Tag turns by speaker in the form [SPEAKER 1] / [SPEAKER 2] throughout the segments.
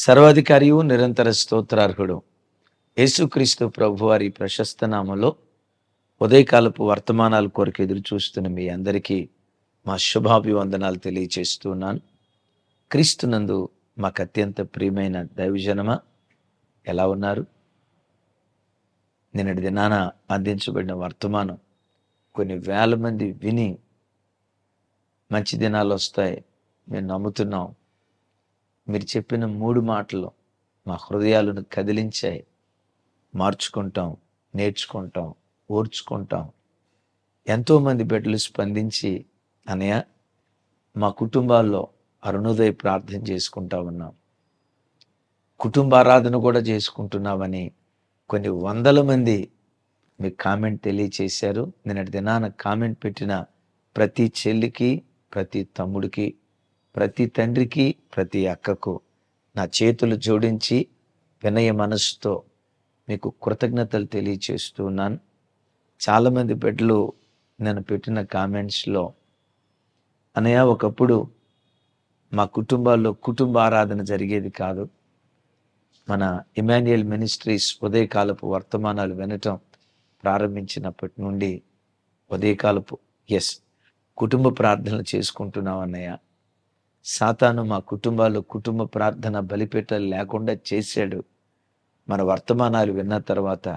[SPEAKER 1] సర్వాధికారియు నిరంతర స్తోత్రార్హుడు. యేసుక్రీస్తు ప్రభువారి ప్రశస్త నామంలో ఉదయకాలపు వర్తమానాల కొరకు ఎదురు చూస్తున్న మీ అందరికీ మా శుభాభివందనాలు తెలియచేస్తున్నాను. క్రీస్తునందు మాకు అత్యంత ప్రియమైన దైవజనమా ఎలా ఉన్నారు? నిన్నటి దినాన అందించబడిన వర్తమానం కొన్ని వేల మంది విని మంచి దినాలు వస్తాయి. మేము నమ్ముతున్నాం. మీరు చెప్పిన మూడు మాటలు మా హృదయాలను కదిలించాయి. మార్చుకుంటాం నేర్చుకుంటాం ఓర్చుకుంటాం. ఎంతోమంది బిడ్డలు స్పందించి అనయ మా కుటుంబాల్లో అరుణోదయ ప్రార్థన చేసుకుంటా ఉన్నాం. కుటుంబ ఆరాధన కూడా చేసుకుంటున్నామని కొన్ని వందల మంది మీ కామెంట్ తెలియచేశారు. నిన్నటి దినాన కామెంట్ పెట్టిన ప్రతి చెల్లికి ప్రతి తమ్ముడికి ప్రతి తండ్రికి ప్రతి అక్కకు నా చేతులు జోడించి వినయ మనసుతో మీకు కృతజ్ఞతలు తెలియచేస్తున్నాను చాలామంది బిడ్డలు నేను పెట్టిన కామెంట్స్లో అనయ్య ఒకప్పుడు మా కుటుంబాల్లో కుటుంబ ఆరాధన జరిగేది కాదు. మన ఇమాన్యుయల్ మినిస్ట్రీస్ ఉదయకాలపు వర్తమానాలు వినటం ప్రారంభించినప్పటి నుండి ఉదయకాలపు ఎస్ కుటుంబ ప్రార్థనలు చేసుకుంటున్నాం అన్నయ్య. సాతాను మా కుటుంబాలు కుటుంబ ప్రార్థన బలిపీఠాలు లేకుండా చేశాడు. మన వర్తమానాలు విన్న తర్వాత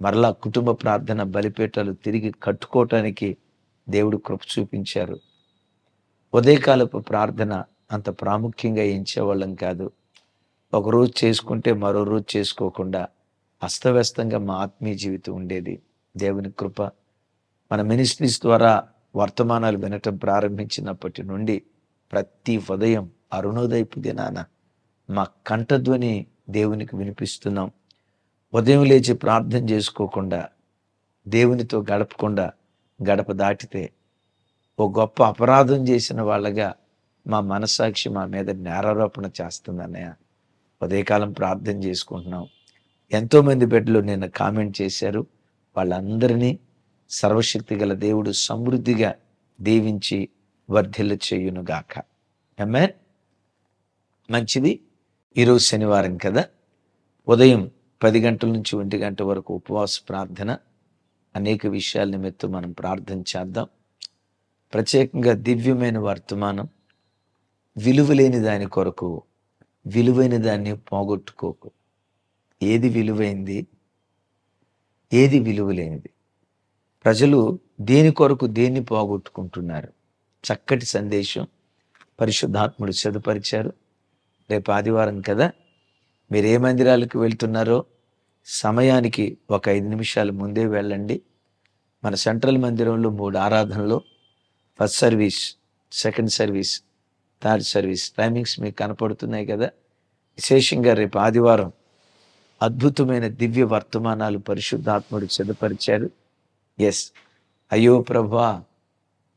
[SPEAKER 1] మరలా కుటుంబ ప్రార్థన బలిపీఠాలు తిరిగి కట్టుకోవటానికి దేవుడు కృప చూపించారు. ఉదయకాలపు ప్రార్థన అంత ప్రాముఖ్యంగా ఎంచేవాళ్ళం కాదు. ఒక రోజు చేసుకుంటే మరో రోజు చేసుకోకుండా అస్తవ్యస్తంగా మా ఆత్మీయ జీవితం ఉండేది. దేవుని కృప మన మినిస్ట్రీస్ ద్వారా వర్తమానాలు వినటం ప్రారంభించినప్పటి నుండి ప్రతి ఉదయం అరుణోదయపు దినాన మా కంఠధ్వని దేవునికి వినిపిస్తున్నాం. ఉదయం లేచి ప్రార్థన చేసుకోకుండా దేవునితో గడపకుండా గడప దాటితే ఓ గొప్ప అపరాధం చేసిన వాళ్ళగా మా మనస్సాక్షి మా మీద నేరారోపణ చేస్తుందన్నయ్య. ఉదయకాలం ప్రార్థన చేసుకుంటున్నాం. ఎంతోమంది బిడ్డలు నిన్న కామెంట్ చేశారు. వాళ్ళందరినీ సర్వశక్తి గల దేవుడు సమృద్ధిగా దీవించి వర్ధిల్ల చేయునుగాక ఎమ్మె మంచిది. ఈరోజు శనివారం కదా. ఉదయం పది గంటల నుంచి ఒంటి గంట వరకు ఉపవాస ప్రార్థన. అనేక విషయాల నిమిత్తం మనం ప్రార్థన చేద్దాం. ప్రత్యేకంగా దివ్యమైన వర్తమానం. విలువలేని దాని కొరకు విలువైన దాన్ని పోగొట్టుకోకు. ఏది విలువైంది? ఏది విలువలేనిది ప్రజలు దేని కొరకు దేన్ని పోగొట్టుకుంటున్నారు? చక్కటి సందేశం పరిశుద్ధాత్ముడు చదుపరిచారు రేపు ఆదివారం కదా మీరు ఏ మందిరాలకు వెళ్తున్నారో సమయానికి ఒక ఐదు నిమిషాలు ముందే వెళ్ళండి. మన సెంట్రల్ మందిరంలో మూడు ఆరాధనలు first service second service third service timings మీకు కనపడుతున్నాయి కదా. విశేషంగా రేపు ఆదివారం అద్భుతమైన దివ్య వర్తమానాలు పరిశుద్ధాత్ముడు సిద్ధపరిచారు ఎస్ అయ్యో ప్రభా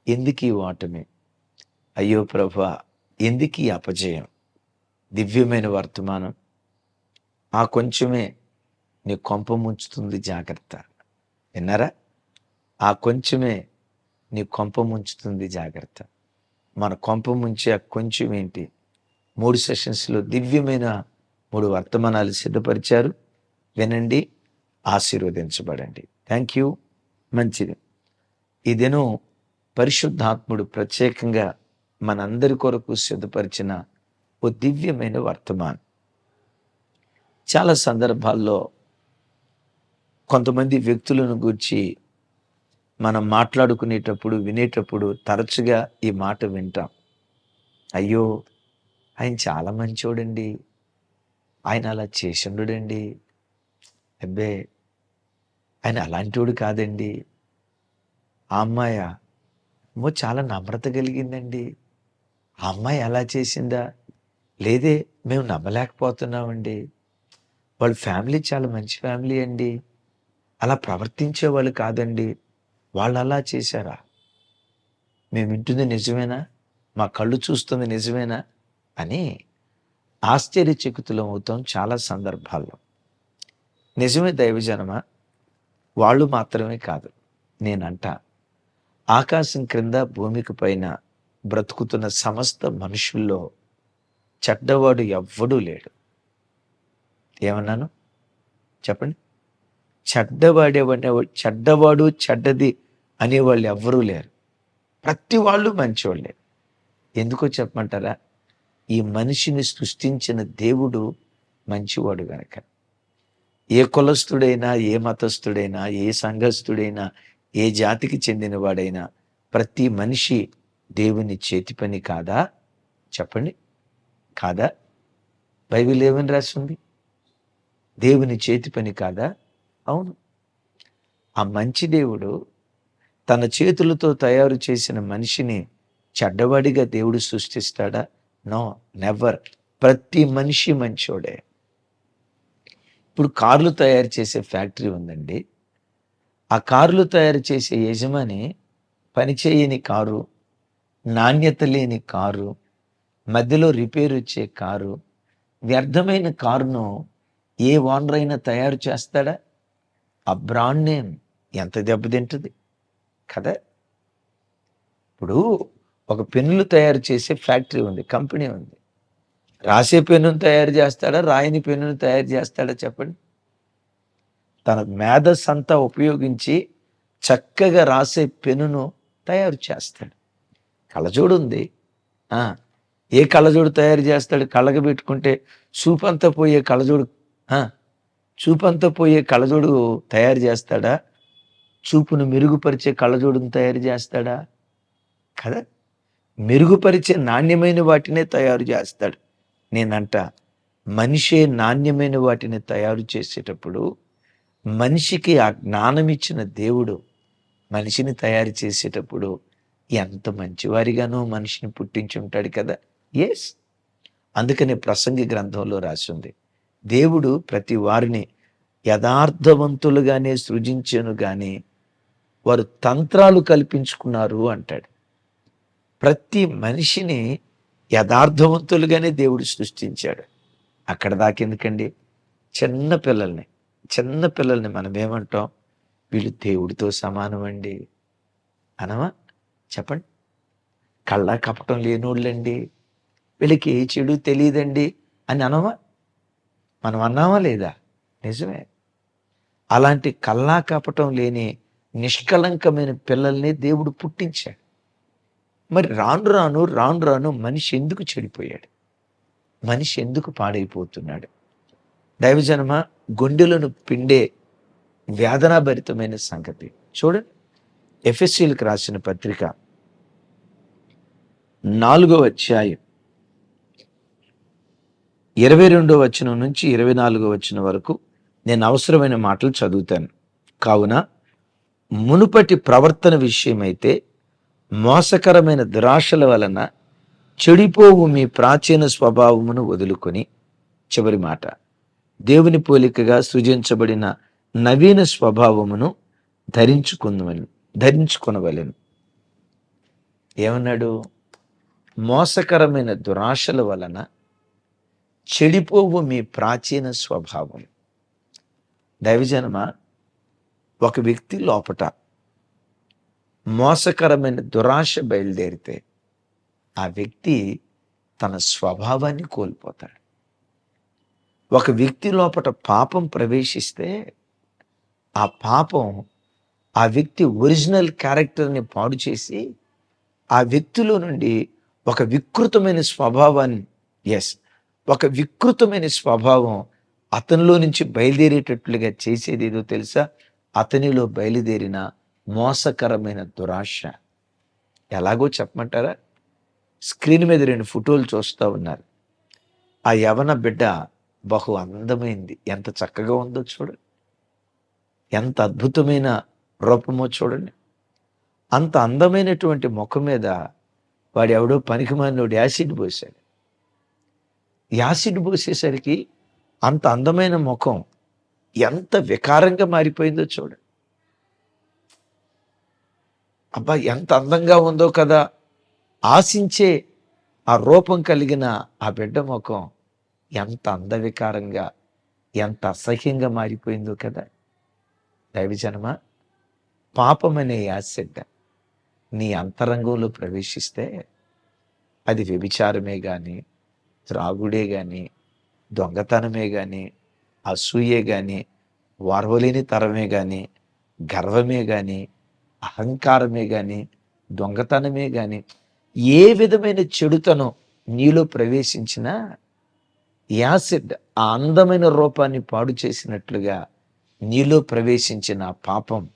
[SPEAKER 1] ఎందుకు ఈ ఓటమి అయ్యో ప్రభా ఎందుకు ఈ అపజయం? దివ్యమైన వర్తమానం. ఆ కొంచెమే నీ కొంప ముంచుతుంది జాగ్రత్త. విన్నారా? ఆ కొంచెమే నీ కొంప ముంచుతుంది జాగ్రత్త. మన కొంప ముంచే ఆ కొంచెం ఏంటి? మూడు సెషన్స్లో దివ్యమైన మూడు వర్తమానాలు సిద్ధపరిచారు. వినండి ఆశీర్వదించబడండి. థ్యాంక్ యూ మంచిది. ఈ దినం పరిశుద్ధాత్ముడు ప్రత్యేకంగా మనందరి కొరకు సిద్ధపరిచిన ఓ దివ్యమైన వర్తమానం. చాలా సందర్భాల్లో కొంతమంది వ్యక్తులను గూర్చి మనం మాట్లాడుకునేటప్పుడు వినేటప్పుడు తరచుగా ఈ మాట వింటాం. అయ్యో ఆయన చాలా మంచోడండి. ఆయన అలా చేసిండుడండి. అబ్బే ఆయన అలాంటివాడు కాదండి. ఆ అమ్మాయ ఏమో చాలా నమ్రత కలిగిందండి. ఆ అమ్మాయి అలా చేసిందా? లేదే మేము నమ్మలేకపోతున్నామండి. వాళ్ళ ఫ్యామిలీ చాలా మంచి ఫ్యామిలీ అండి. అలా ప్రవర్తించే వాళ్ళు కాదండి. వాళ్ళు అలా చేశారా? మేము వింటుంది నిజమేనా? మా కళ్ళు చూస్తుంది నిజమేనా? అని ఆశ్చర్యచకితులం అవుతాం చాలా సందర్భాల్లో. నిజమే దైవజనమా? వాళ్ళు మాత్రమే కాదు నేనంటా. ఆకాశం క్రింద భూమికి పైన బ్రతుకుతున్న సమస్త మనుషుల్లో చెడ్డవాడు ఎవ్వడూ లేడు. ఏమన్నాను? చెప్పండి. చెడ్డవాడేవనే చెడ్డవాడు చెడ్డది అనేవాళ్ళు ఎవ్వరూ లేరు. ప్రతి వాళ్ళు మంచివాళ్ళే ఎందుకో చెప్పమంటారా? ఈ మనిషిని సృష్టించిన దేవుడు మంచివాడు గనక. ఏ కులస్థుడైనా ఏ మతస్థుడైనా ఏ సంఘస్థుడైనా ఏ జాతికి చెందినవాడైనా ప్రతి మనిషి దేవుని చేతి పని కాదా? చెప్పండి. కాదా? బైబిల్ ఏమని రాస్తుంది దేవుని చేతి పని కాదా? అవును. ఆ మంచి దేవుడు తన చేతులతో తయారు చేసిన మనిషిని చెడ్డవాడిగా దేవుడు సృష్టిస్తాడా? No never. ప్రతి మనిషి మంచోడే. ఇప్పుడు కార్లు తయారు చేసే ఫ్యాక్టరీ ఉందండి. ఆ కార్లు తయారు చేసే యజమాని పనిచేయని కారు నాణ్యత లేని కారు మధ్యలో రిపేర్ వచ్చే కారు వ్యర్థమైన కారును ఏ ఓనర్ అయినా తయారు చేస్తాడా? ఆ బ్రాండ్ నేమ్ ఎంత దెబ్బతింటుంది? కదా? ఇప్పుడు ఒక పెన్నులు తయారు చేసే ఫ్యాక్టరీ ఉంది కంపెనీ ఉంది. రాసే పెన్నును తయారు చేస్తాడా? రాయని పెన్నును తయారు చేస్తాడా? చెప్పండి. తన మేధస్ అంతా ఉపయోగించి చక్కగా రాసే పెన్నును తయారు చేస్తాడు. కళ్ళజోడు ఉంది. ఏ కళ్ళజోడు తయారు చేస్తాడు? కళ్ళకి పెట్టుకుంటే చూపంతా పోయే కళ్ళజోడు చూపంత చూపంతా పోయే కళ్ళజోడు తయారు చేస్తాడా? చూపును మెరుగుపరిచే కళ్ళజోడును తయారు చేస్తాడా? కదా? మెరుగుపరిచే నాణ్యమైన వాటినే తయారు చేస్తాడు. నేనంట మనిషే నాణ్యమైన వాటిని తయారు చేసేటప్పుడు మనిషికి ఆ జ్ఞానం ఇచ్చిన దేవుడు మనిషిని తయారు చేసేటప్పుడు ఎంత మంచివారిగానో మనిషిని పుట్టించి ఉంటాడు కదా. ఎస్ అందుకనే ప్రసంగి గ్రంథంలో రాసింది. దేవుడు ప్రతి వారిని యథార్థవంతులుగానే సృజించాను కానీ వారు తంత్రాలు కల్పించుకున్నారు అంటాడు. ప్రతి మనిషిని యథార్థవంతులుగానే దేవుడు సృష్టించాడు. అక్కడ దాకెందుకండి? చిన్న పిల్లల్ని. చిన్న పిల్లల్ని మనం ఏమంటాం? వీళ్ళు దేవుడితో సమానం అండి అనమా చెప్పండి. కళ్ళ కపటం లేనోళ్ళండి. వీళ్ళకి ఏ చెడు తెలియదండి అని అనమా మనం అన్నామా లేదా? నిజమే. అలాంటి కల్లా కపటం లేని నిష్కలంకమైన పిల్లల్ని దేవుడు పుట్టించాడు. మరి రాను రాను రాను రాను మనిషి ఎందుకు చెడిపోయాడు? మనిషి ఎందుకు పాడైపోతున్నాడు? దైవజనమ గుండెలను పిండే వేదనాభరితమైన సంగతి. చూడండి. ఎఫ్ఎస్సీలకు రాసిన పత్రిక నాలుగో అధ్యాయం ఇరవై రెండో వచనం నుంచి ఇరవై నాలుగో వచనం వరకు నేను అవసరమైన మాటలు చదువుతాను. కావున మునుపటి ప్రవర్తన విషయమైతే మోసకరమైన దురాశల వలన చెడిపోవు మీ ప్రాచీన స్వభావమును వదులుకొని చివరి మాట. దేవుని పోలికగా సృజించబడిన నవీన స్వభావమును ధరించుకుందమని ధరించుకునవలను. ఏమన్నాడు? మోసకరమైన దురాశల వలన చెడిపోవు మీ ప్రాచీన స్వభావం. దైవజనమ ఒక వ్యక్తి లోపట మోసకరమైన దురాశ బయలుదేరితే ఆ వ్యక్తి తన స్వభావాన్ని కోల్పోతాడు. ఒక వ్యక్తి లోపల పాపం ప్రవేశిస్తే ఆ పాపం ఆ వ్యక్తి ఒరిజినల్ క్యారెక్టర్ని పాడు చేసి ఆ వ్యక్తిలో నుండి ఒక వికృతమైన స్వభావాన్ని ఎస్ ఒక వికృతమైన స్వభావం అతనిలో నుంచి బయలుదేరేటట్లుగా చేసేది ఏదో తెలుసా? అతనిలో బయలుదేరిన మోసకరమైన దురాశ. ఎలాగో చెప్పమంటారా? స్క్రీన్ మీద రెండు ఫోటోలు చూస్తూ ఉన్నారు. ఆ యవన బిడ్డ బహు అందమైంది. ఎంత చక్కగా ఉందో చూడండి ఎంత అద్భుతమైన రూపమో చూడండి. అంత అందమైనటువంటి ముఖం మీద వాడు ఎవడో పనికిమాలినోడు యాసిడ్ పోసాడు. యాసిడ్ పోసేసరికి అంత అందమైన ముఖం ఎంత వికారంగా మారిపోయిందో చూడండి అబ్బా ఎంత అందంగా ఉందో కదా. ఆశించే ఆ రూపం కలిగిన ఆ బిడ్డ ముఖం ఎంత అందవికారంగా ఎంత అసహ్యంగా మారిపోయిందో కదా. దైవజనమ పాపం అనే యాసిడ్ నీ అంతరంగంలో ప్రవేశిస్తే అది వ్యభిచారమే కానీ త్రాగుడే కానీ దొంగతనమే కానీ అసూయే కానీ వారవలేని తరమే కానీ గర్వమే కానీ అహంకారమే కానీ దొంగతనమే కానీ ఏ విధమైన చెడుతనం నీలో ప్రవేశించినా యాసిడ్ ఆ అందమైన రూపాన్ని పాడు చేసినట్లుగా నీలో ప్రవేశించిన పాపం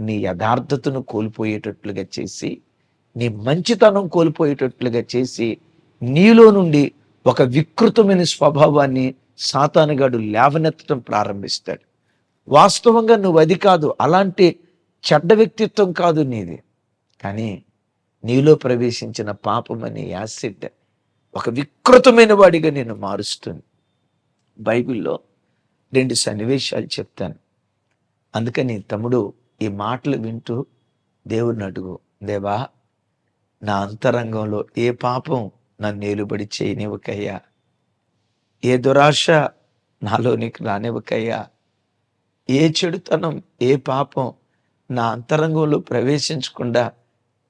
[SPEAKER 1] నీ యథార్థతను కోల్పోయేటట్లుగా చేసి నీ మంచితనం కోల్పోయేటట్లుగా చేసి నీలో నుండి ఒక వికృతమైన స్వభావాన్ని సాతానుగాడు లేవనెత్తడం ప్రారంభిస్తాడు. వాస్తవంగా నువ్వు అది కాదు అలాంటి చెడ్డ వ్యక్తిత్వం కాదు నీది. కానీ నీలో ప్రవేశించిన పాపం అనే యాసిడ్ ఒక వికృతమైన వాడిగా నేను మారుస్తుంది బైబిల్లో రెండు సన్నివేశాలు చెప్తాను. అందుకని తమ్ముడు ఈ మాటలు వింటూ దేవుడిని అడుగు. దేవా నా అంతరంగంలో ఏ పాపం నన్ను ఏలుబడి చేయనివ్వకయ్యా? ఏ దురాశ నాలోనికి రానివ్వకయ్యా? ఏ చెడుతనం ఏ పాపం నా అంతరంగంలో ప్రవేశించకుండా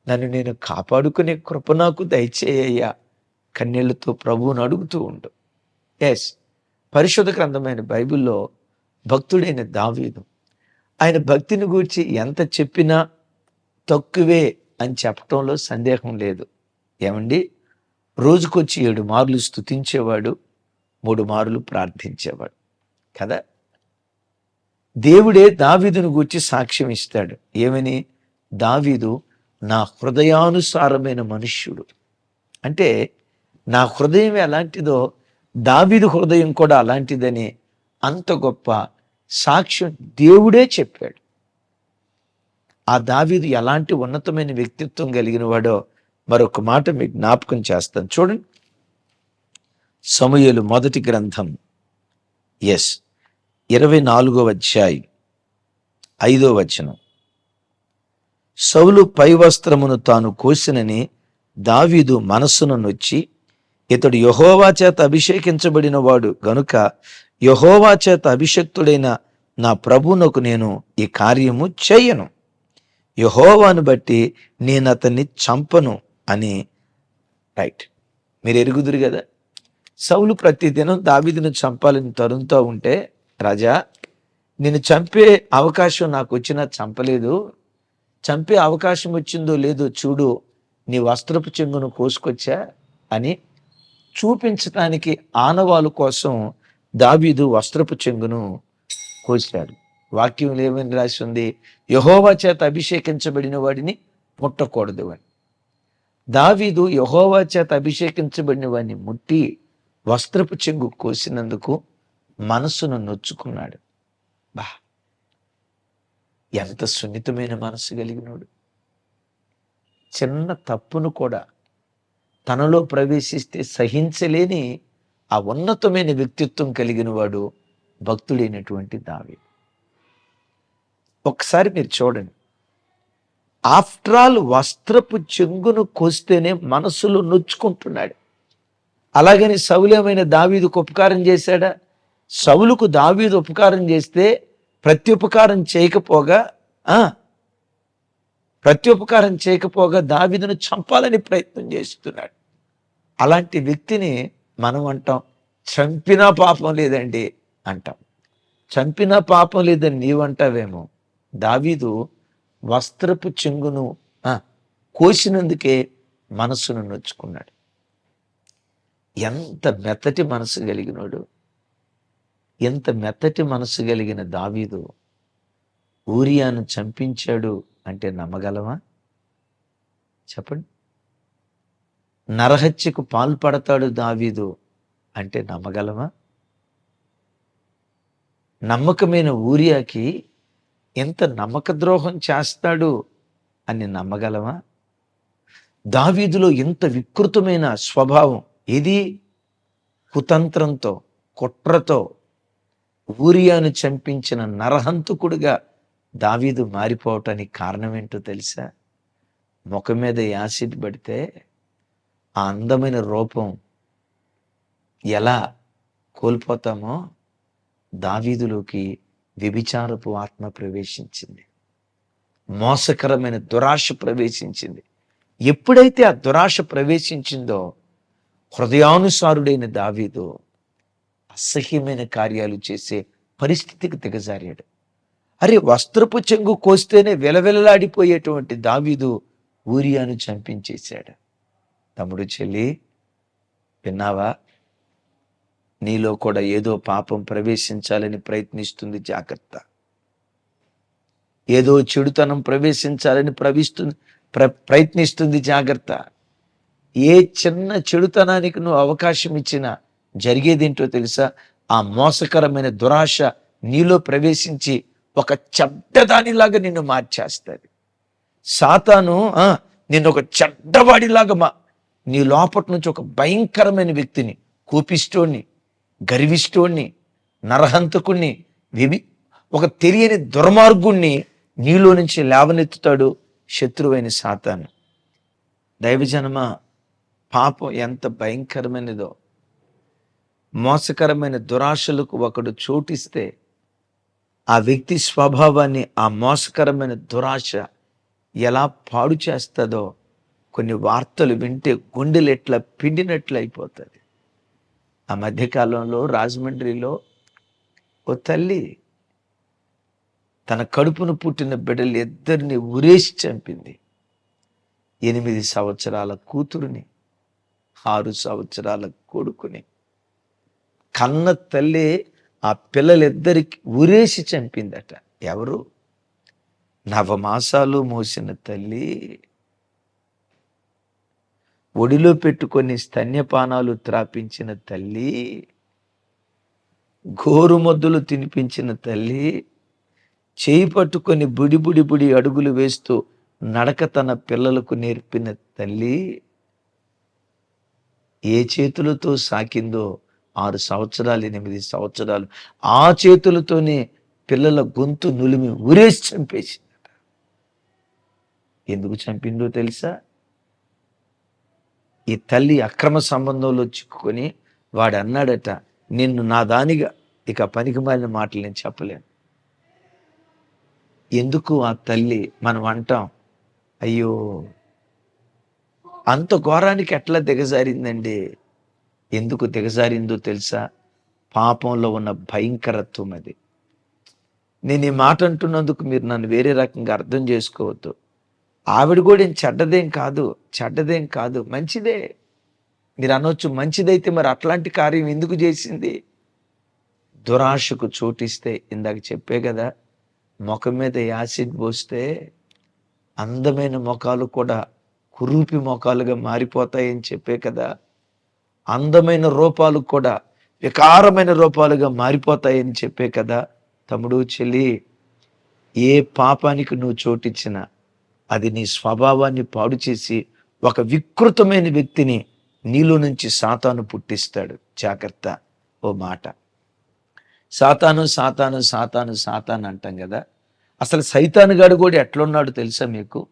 [SPEAKER 1] నన్ను నేను కాపాడుకునే కృప నాకు దయచేయ్యా కన్నీళ్ళతో ప్రభువును అడుగుతూ ఉండు. ఎస్ పరిశుద్ధ గ్రంథమైన బైబిల్లో భక్తుడైన దావీదు. ఆయన భక్తిని గూర్చి ఎంత చెప్పినా తక్కువే అని చెప్పటంలో సందేహం లేదు. ఏమండి? రోజుకొచ్చి ఏడు మార్లు స్తుతించేవాడు మూడు మార్లు ప్రార్థించేవాడు. కదా? దేవుడే దావీదును గూర్చి సాక్ష్యం ఇస్తాడు. ఏమని? దావీదు నా హృదయానుసారమైన మనుష్యుడు. అంటే నా హృదయం ఎలాంటిదో దావీదు హృదయం కూడా అలాంటిదని అంత గొప్ప సాక్ష్యం దేవుడే చెప్పాడు. ఆ దావీదు ఎలాంటి ఉన్నతమైన వ్యక్తిత్వం కలిగిన వాడో మరొక మాట మీకు జ్ఞాపకం చేస్తాను. చూడండి. సమయలు మొదటి గ్రంథం. ఎస్ ఇరవై నాలుగో అధ్యాయం. ఐదో వచనం. సౌలు పై వస్త్రమును తాను కోసినని దావీదు మనస్సును నొచ్చి ఇతడు యహోవా చేత అభిషేకించబడిన వాడు గనుక యహోవా చేత అభిషక్తుడైన నా ప్రభునకు నేను ఈ కార్యము చేయను. యహోవాను బట్టి నేను అతన్ని చంపను అని రైట్. మీరు ఎరుగుదురు కదా? సౌలు ప్రతిదినం దావిదిను చంపాలని తరుముతూ ఉంటే రాజా నేను చంపే అవకాశం నాకు వచ్చినా చంపలేదు. చంపే అవకాశం వచ్చిందో లేదో చూడు నీ వస్త్రపు చెంగును కోసుకొచ్చా? అని చూపించటానికి ఆనవాలు కోసం దావీదు వస్త్రపు చెంగును కోసాడు వాక్యం ఏమని రాసి ఉంది యహోవా చేత అభిషేకించబడిన వాడిని ముట్టకూడదు అని దావీదు యహోవా చేత అభిషేకించబడిన వాడిని ముట్టి వస్త్రపు చెంగు కోసినందుకు మనసును నొచ్చుకున్నాడు. బా! ఎంత సున్నితమైన మనసు కలిగినోడు. చిన్న తప్పును కూడా తనలో ప్రవేశిస్తే సహించలేని ఆ ఉన్నతమైన వ్యక్తిత్వం కలిగిన వాడు భక్తుడైనటువంటి దావి ఒకసారి మీరు చూడండి. ఆఫ్టర్ ఆల్ వస్త్రపు చెంగును కోస్తేనే మనసులో నొచ్చుకుంటున్నాడు. అలాగని సౌలేమైన దావీదుకు ఉపకారం చేశాడా? సౌలుకు దావీదు ఉపకారం చేస్తే ప్రత్యుపకారం చేయకపోగా ప్రత్యుపకారం చేయకపోగా దావీదును చంపాలని ప్రయత్నం చేస్తున్నాడు. అలాంటి వ్యక్తిని మనం అంటాం చంపినా పాపం లేదండి అంటాం. చంపినా పాపం లేదని నీవంటావేమో? దావీదు వస్త్రపు చెంగును కోసినందుకే మనసును నొచ్చుకున్నాడు. ఎంత మెత్తటి మనసు కలిగినోడు ఎంత మెత్తటి మనసు కలిగిన దావీదు ఊరియాను చంపించాడు అంటే నమ్మగలమా? చెప్పండి. నరహత్యకు పాల్పడతాడు దావీదు అంటే నమ్మగలమా? నమ్మకమైన ఊరియాకి ఎంత నమ్మక ద్రోహం చేస్తాడు అని నమ్మగలమా? దావీదులో ఇంత వికృతమైన స్వభావం ఇది కుతంత్రంతో కుట్రతో ఊరియాను చంపించిన నరహంతకుడుగా దావీదు మారిపోవటానికి కారణం ఏంటో తెలుసా? ముఖం మీద యాసిడ్ పడితే ఆ అందమైన రూపం ఎలా కోల్పోతామో దావీదులోకి వ్యభిచారపు ఆత్మ ప్రవేశించింది. మోసకరమైన దురాశ ప్రవేశించింది. ఎప్పుడైతే ఆ దురాశ ప్రవేశించిందో హృదయానుసారుడైన దావీదు అసహ్యమైన కార్యాలు చేసే పరిస్థితికి దిగజారాడు. అరే వస్త్రపు చెంగు కోస్తేనే విలవిలలాడిపోయేటువంటి దావీదు ఊరియాను చంపించేశాడు. తమ్ముడు చెల్లి విన్నావా? నీలో కూడా ఏదో పాపం ప్రవేశించాలని ప్రయత్నిస్తుంది జాగ్రత్త. ఏదో చెడుతనం ప్రవేశించాలని ప్రవిస్తుంది ప్ర ప్రయత్నిస్తుంది జాగ్రత్త. ఏ చిన్న చెడుతనానికి నువ్వు అవకాశం ఇచ్చినా జరిగేదేంటో తెలుసా? ఆ మోసకరమైన దురాశ నీలో ప్రవేశించి ఒక చెడ్డదానిలాగా నిన్ను మార్చేస్తుంది. సాతాను నిన్ను ఒక చెడ్డవాడిలాగా మా నీ లోపటి నుంచి ఒక భయంకరమైన వ్యక్తిని కోపిస్తోణ్ణి గర్విష్టోణ్ణి నరహంతకుణ్ణి వివి ఒక తెలియని దుర్మార్గుణ్ణి నీలో నుంచి లేవనెత్తుతాడు శత్రువైన సాతాను. దైవజనమ పాపం ఎంత భయంకరమైనదో. మోసకరమైన దురాశలకు ఒకడు చోటిస్తే ఆ వ్యక్తి స్వభావాన్ని ఆ మోసకరమైన దురాశ ఎలా పాడు చేస్తుందో కొన్ని వార్తలు వింటే గుండెలు ఎట్లా పిండినట్లు అయిపోతుంది. ఆ మధ్యకాలంలో రాజమండ్రిలో ఓ తల్లి తన కడుపును పుట్టిన బిడ్డలు ఇద్దరిని ఉరేసి చంపింది. ఎనిమిది సంవత్సరాల కూతురుని ఆరు సంవత్సరాల కొడుకుని. కన్న తల్లి ఆ పిల్లలిద్దరికి ఉరేసి చంపిందట. ఎవరు? నవమాసాలు మోసిన తల్లి ఒడిలో పెట్టుకొని స్తన్యపానాలు త్రాపించిన తల్లి గోరుమద్దులు తినిపించిన తల్లి చేయి పట్టుకొని బుడి బుడి బుడి అడుగులు వేస్తూ నడక తన పిల్లలకు నేర్పిన తల్లి ఏ చేతులతో సాకిందో ఆరు సంవత్సరాలు ఎనిమిది సంవత్సరాలు ఆ చేతులతోనే పిల్లల గొంతు నులిమి ఉరేసి చంపేసిందట. ఎందుకు చంపిందో తెలుసా? ఈ తల్లి అక్రమ సంబంధంలో చిక్కుకొని వాడు అన్నాడట నిన్ను నా దానిగా ఇక పనికి మాలిన మాటలు నేను చెప్పలేను. ఎందుకు ఆ తల్లి మనం అంటాం అయ్యో అంత ఘోరానికి ఎట్లా దిగజారిందండి? ఎందుకు దిగజారిందో తెలుసా? పాపంలో ఉన్న భయంకరత్వం అది. నేను ఈ మాట అంటున్నందుకు మీరు నన్ను వేరే రకంగా అర్థం చేసుకోవద్దు. ఆవిడ కూడా ఏం చెడ్డదేం కాదు చెడ్డదేం కాదు. మంచిదే. మీరు అనొచ్చు మంచిదైతే మరి అట్లాంటి కార్యం ఎందుకు చేసింది? దురాశకు చోటిస్తే ఇందాక చెప్పే కదా ముఖం మీద యాసిడ్ పోస్తే అందమైన ముఖాలు కూడా కురూపి ముఖాలుగా మారిపోతాయని చెప్పే కదా అందమైన రూపాలు కూడా వికారమైన రూపాలుగా మారిపోతాయని చెప్పే కదా తమ్ముడు చెల్లి ఏ పాపానికి నువ్వు చోటిచ్చినా అది నీ స్వభావాన్ని పాడు చేసి ఒక వికృతమైన వ్యక్తిని నీలో నుంచి సాతాను పుట్టిస్తాడు. జాగ్రత్త. ఓ మాట. సాతాను సాతాను సాతాను సాతాను అంటాం కదా. అసలు సైతానుగాడు కూడా ఎట్లున్నాడు తెలుసా మీకు?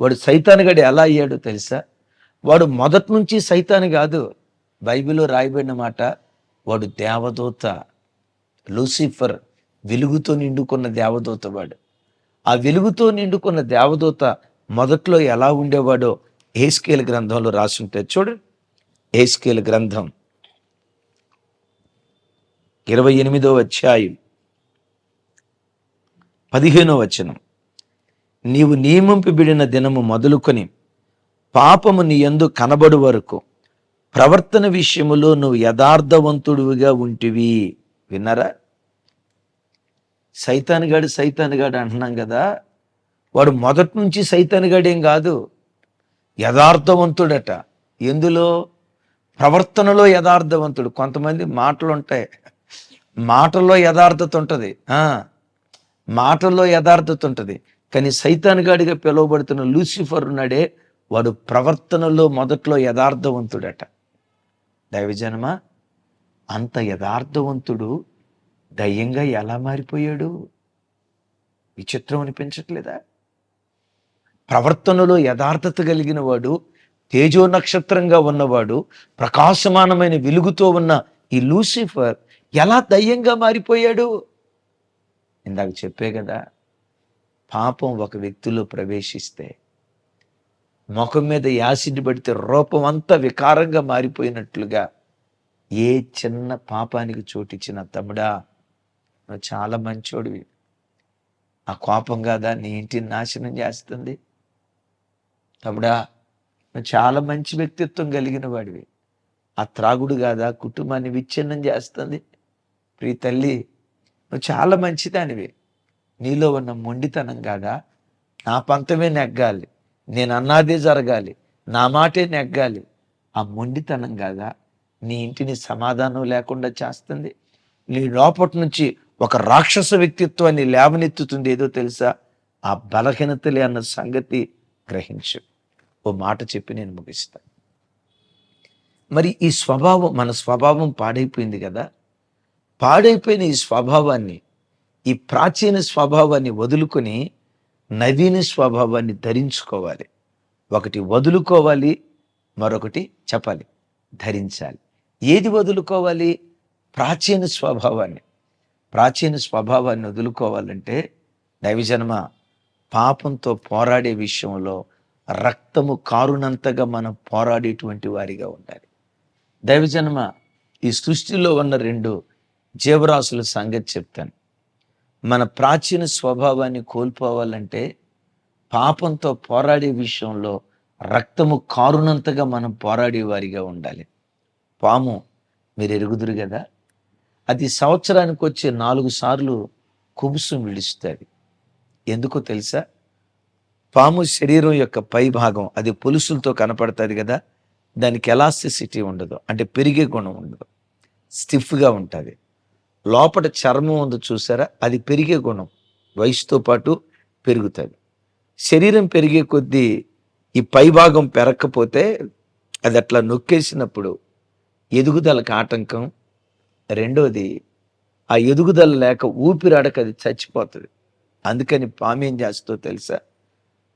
[SPEAKER 1] వాడు సైతానుగాడు ఎలా అయ్యాడో తెలుసా? వాడు మొదటి నుంచి సైతాను కాదు. బైబిల్లో రాయబడిన మాట వాడు దేవదూత లూసిఫర్ వెలుగుతో నిండుకున్న దేవదూత వాడు. ఆ వెలుగుతో నిండుకున్న దేవదూత మొదట్లో ఎలా ఉండేవాడో ఏస్కేల్ గ్రంథంలో రాసుంటే చూడండి. ఏస్కేల్ గ్రంథం ఇరవై ఎనిమిదో అధ్యాయం పదిహేనో వచనం. నీవు నియమింపబడిన దినము మొదలుకొని పాపము నీ ఎందు కనబడు వరకు ప్రవర్తన విషయములో నువ్వు యథార్థవంతుడివిగా ఉంటివి. విన్నారా? సైతానుగాడు సైతానుగాడు అంటున్నాం కదా వాడు మొదటి నుంచి సైతానుగాడేం కాదు యథార్థవంతుడట. ఎందులో? ప్రవర్తనలో యథార్థవంతుడు. కొంతమంది మాటలు ఉంటాయి మాటల్లో యథార్థత ఉంటుంది. మాటల్లో యథార్థత ఉంటుంది. కానీ సైతానుగాడిగా పిలువబడుతున్న లూసిఫర్ ఉన్నాడే వాడు ప్రవర్తనలో మొదట్లో యథార్థవంతుడట. దైవజనమా? అంత యథార్థవంతుడు దయ్యంగా ఎలా మారిపోయాడు? విచిత్రం అనిపించట్లేదా? ప్రవర్తనలో యథార్థత కలిగిన వాడు తేజో నక్షత్రంగా ఉన్నవాడు ప్రకాశమానమైన వెలుగుతో ఉన్న ఈ లూసిఫర్ ఎలా దయ్యంగా మారిపోయాడు? ఇందాక చెప్పే కదా పాపం ఒక వ్యక్తిలో ప్రవేశిస్తే ముఖం మీద యాసిడ్ పడితే రూపం అంతా వికారంగా మారిపోయినట్లుగా ఏ చిన్న పాపానికి చోటిచ్చిన తమ్ముడా నువ్వు చాలా మంచోడివి. ఆ కోపం కాదా? నీ ఇంటిని నాశనం చేస్తుంది. తమ్ముడా నువ్వు చాలా మంచి వ్యక్తిత్వం కలిగిన వాడివి. ఆ త్రాగుడు కాదా? కుటుంబాన్ని విచ్ఛిన్నం చేస్తుంది. ప్రియ తల్లి నువ్వు చాలా మంచిదానివి. నీలో ఉన్న మొండితనం కాదా? నా పంతమే నెగ్గాలి. నేను అన్నాదే జరగాలి. నా మాటే నెగ్గాలి. ఆ మొండితనం కాదా? నీ ఇంటిని సమాధానం లేకుండా చేస్తుంది. నీ లోపటి నుంచి ఒక రాక్షస వ్యక్తిత్వాన్ని లేవనెత్తుతుంది ఏదో తెలుసా? ఆ బలహీనతలే అన్న సంగతి గ్రహించు. ఓ మాట చెప్పి నేను ముగిస్తాను మరి ఈ స్వభావం మన స్వభావం పాడైపోయింది కదా? పాడైపోయిన ఈ స్వభావాన్ని ఈ ప్రాచీన స్వభావాన్ని వదులుకొని నవీన స్వభావాన్ని ధరించుకోవాలి. ఒకటి వదులుకోవాలి మరొకటి చెప్పాలి ధరించాలి. ఏది వదులుకోవాలి? ప్రాచీన స్వభావాన్ని. ప్రాచీన స్వభావాన్ని వదులుకోవాలంటే దైవజన్మ పాపంతో పోరాడే విషయంలో రక్తము కారునంతగా మనం పోరాడేటువంటి వారిగా ఉండాలి. దైవజన్మ ఈ సృష్టిలో ఉన్న రెండు జీవరాశుల సంగతి చెప్తాను. మన ప్రాచీన స్వభావాన్ని కోల్పోవాలంటే పాపంతో పోరాడే విషయంలో రక్తము కారునంతగా మనం పోరాడే వారిగా ఉండాలి. పాము మీరు ఎరుగుదురు కదా? అది సంవత్సరానికి వచ్చే నాలుగు సార్లు కుబుసం విడుస్తుంది ఎందుకో తెలుసా? పాము శరీరం యొక్క పై భాగం అది పులుసులతో కనపడుతుంది కదా? దానికి ఎలాస్టిసిటీ ఉండదు. అంటే పెరిగే గుణం ఉండదు. స్టిఫ్గా ఉంటుంది. లోపల చర్మం ఉంది చూసారా? అది పెరిగే గుణం. వయసుతో పాటు పెరుగుతుంది. శరీరం పెరిగే కొద్దీ ఈ పై భాగం పెరగకపోతే అది అట్లా నొక్కేసినప్పుడు ఎదుగుదలకు ఆటంకం రెండోది ఆ ఎదుగుదల లేక ఊపిరాడక అది చచ్చిపోతుంది. అందుకని పామేం ఏం చేస్తుందో తెలుసా?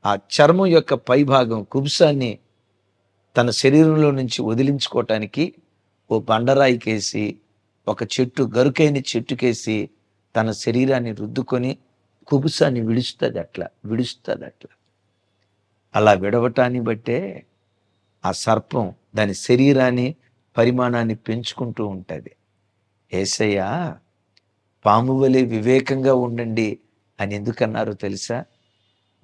[SPEAKER 1] ఆ చర్మం యొక్క పై భాగం కుబుసాన్ని తన శరీరంలో నుంచి వదిలించుకోవటానికి ఓ బండరాయికేసి ఒక చెట్టు గరుకైన చెట్టుకేసి తన శరీరాన్ని రుద్దుకొని కుబుసాన్ని విడుస్తుంది అట్లా విడుస్తుంది అట్లా. అలా విడవటాన్ని బట్టే ఆ సర్పం దాని శరీరాన్ని పరిమాణాన్ని పెంచుకుంటూ ఉంటుంది. ఏసయ్య పాము వలె వివేకంగా ఉండండి అని ఎందుకన్నారో తెలుసా?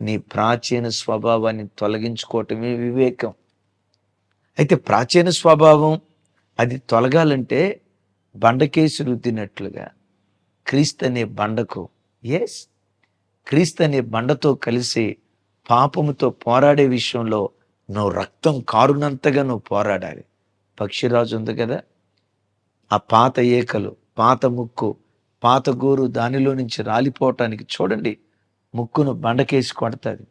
[SPEAKER 1] నీ ప్రాచీన స్వభావాన్ని తొలగించుకోవటమే వివేకం. అయితే ప్రాచీన స్వభావం అది తొలగాలంటే బండకేసి రుద్దినట్లుగా. క్రీస్తు అనే బండకు ఎస్ క్రీస్తు అనే బండతో కలిసి పాపముతో పోరాడే విషయంలో నువ్వు రక్తం కారునంతగా నువ్వు పోరాడాలి. పక్షిరాజు ఉంది కదా? ఆ పాత ఏకలు పాత ముక్కు పాత గోరు దానిలో నుంచి రాలిపోవటానికి చూడండి ముక్కును బండకేసి కొడతాది.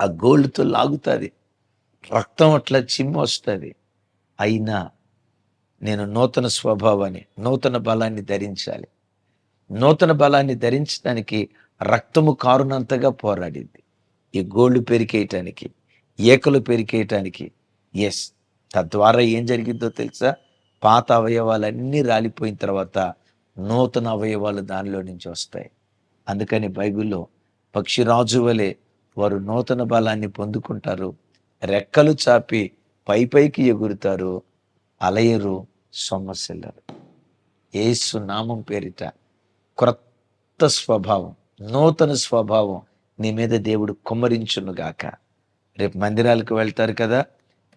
[SPEAKER 1] ఆ గోల్డ్తో లాగుతుంది. రక్తం అట్లా చిమ్ము వస్తుంది. అయినా నేను నూతన స్వభావాన్ని నూతన బలాన్ని ధరించాలి. నూతన బలాన్ని ధరించడానికి రక్తము కారునంతగా పోరాడింది. ఈ గోళ్ళు పెరికేయటానికి ఏకలు పెరికేయటానికి ఎస్ తద్వారా ఏం జరిగిందో తెలుసా? పాత అవయవాలన్నీ రాలిపోయిన తర్వాత నూతన అవయవాలు దానిలో నుంచి వస్తాయి. అందుకని బైబిల్లో పక్షిరాజు వలె వారు నూతన బలాన్ని పొందుకుంటారు. రెక్కలు చాపి పై పైకి ఎగురుతారు. అలయరు సొమ్మసిల్లరు. ఏసు నామం పేరిట క్రొత్త స్వభావం నూతన స్వభావం నీ మీద దేవుడు కుమ్మరించునుగాక రేపు మందిరాలకు వెళ్తారు కదా?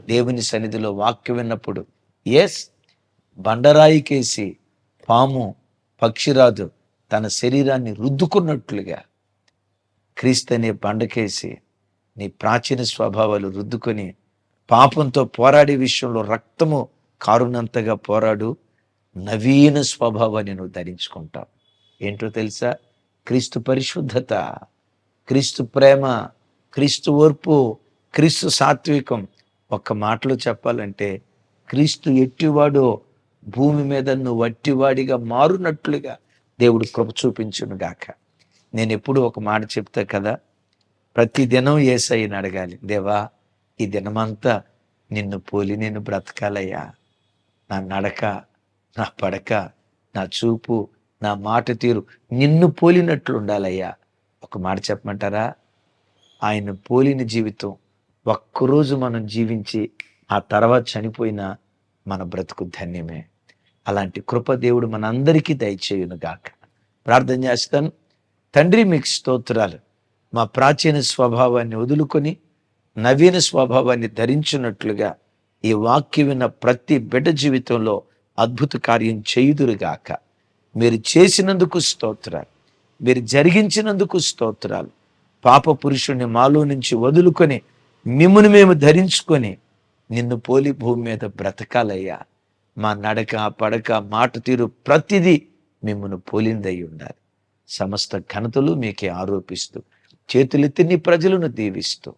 [SPEAKER 1] దేవుని సన్నిధిలో వాక్యం విన్నప్పుడు ఎస్ బండరాయికేసి పాము పక్షిరాజు తన శరీరాన్ని రుద్దుకున్నట్లుగా క్రీస్తు అనే బండకేసి నీ ప్రాచీన స్వభావాలు రుద్దుకొని పాపంతో పోరాడే విషయంలో రక్తము కారునంతగా పోరాడు నవీన స్వభావాన్ని నువ్వు ధరించుకుంటావు. ఏంటో తెలుసా? క్రీస్తు పరిశుద్ధత క్రీస్తు ప్రేమ క్రీస్తు ఓర్పు క్రీస్తు సాత్వికం. ఒక్క మాటలో చెప్పాలంటే క్రీస్తు ఎట్టివాడో భూమి మీద నువ్వు వట్టివాడిగా మారునట్లుగా దేవుడు కృప చూపించును గాక. నేను ఎప్పుడు ఒక మాట చెప్తా కదా ప్రతి దినం ఏసయ్యని అడగాలి దేవా ఈ దినమంతా నిన్ను పోలి నేను బ్రతకాలయ్యా. నా నడక నా పడక నా చూపు నా మాట తీరు నిన్ను పోలినట్లు ఉండాలయ్యా. ఒక మాట చెప్పమంటారా? ఆయన పోలిన జీవితం ఒక్కరోజు మనం జీవించి ఆ తర్వాత చనిపోయినా మన బ్రతుకు ధన్యమే. అలాంటి కృపదేవుడు మనందరికీ దయచేయునుగాక. ప్రార్థన చేస్తాను తండ్రి మీకు స్తోత్రాలు. మా ప్రాచీన స్వభావాన్ని వదులుకొని నవీన స్వభావాన్ని ధరించినట్లుగా ఈ వాక్యం విన్న ప్రతి బిడ్డ జీవితంలో అద్భుత కార్యం చేయుదురుగాక. మీరు చేసినందుకు స్తోత్రాలు. మీరు జరిగించినందుకు స్తోత్రాలు. పాప పురుషుణ్ణి మాలో నుంచి వదులుకొని మిమ్మును మేము ధరించుకొని నిన్ను పోలి భూమి మీద బ్రతకాలయ్యా. మా నడక పడక మాట తీరు ప్రతిదీ మిమ్మల్ని పోలిందై ఉండాలి. సమస్త ఘనతలు మీకే ఆరోపిస్తూ చేతులెత్తి నీ ప్రజలను దీవిస్తూ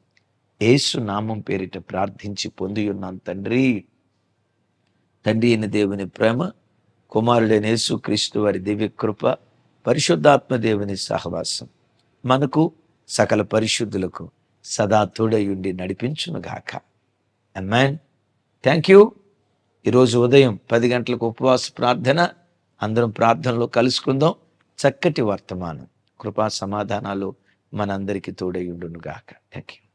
[SPEAKER 1] ఏసు నామం పేరిట ప్రార్థించి పొంది ఉన్నాను తండ్రి. తండ్రి అయిన దేవుని ప్రేమ కుమారుడైన యేసు క్రీస్తు వారి దివ్య కృప పరిశుద్ధాత్మ దేవుని సహవాసం మనకు సకల పరిశుద్ధులకు సదా తోడయుండి నడిపించునుగాక. అమ్మాన్ థ్యాంక్ యూ ఈరోజు ఉదయం పది గంటలకు ఉపవాస ప్రార్థన. అందరం ప్రార్థనలో కలుసుకుందాం. చక్కటి వర్తమానం. కృపా సమాధానాలు మనందరికీ తోడై ఉండునుగాక. Thank you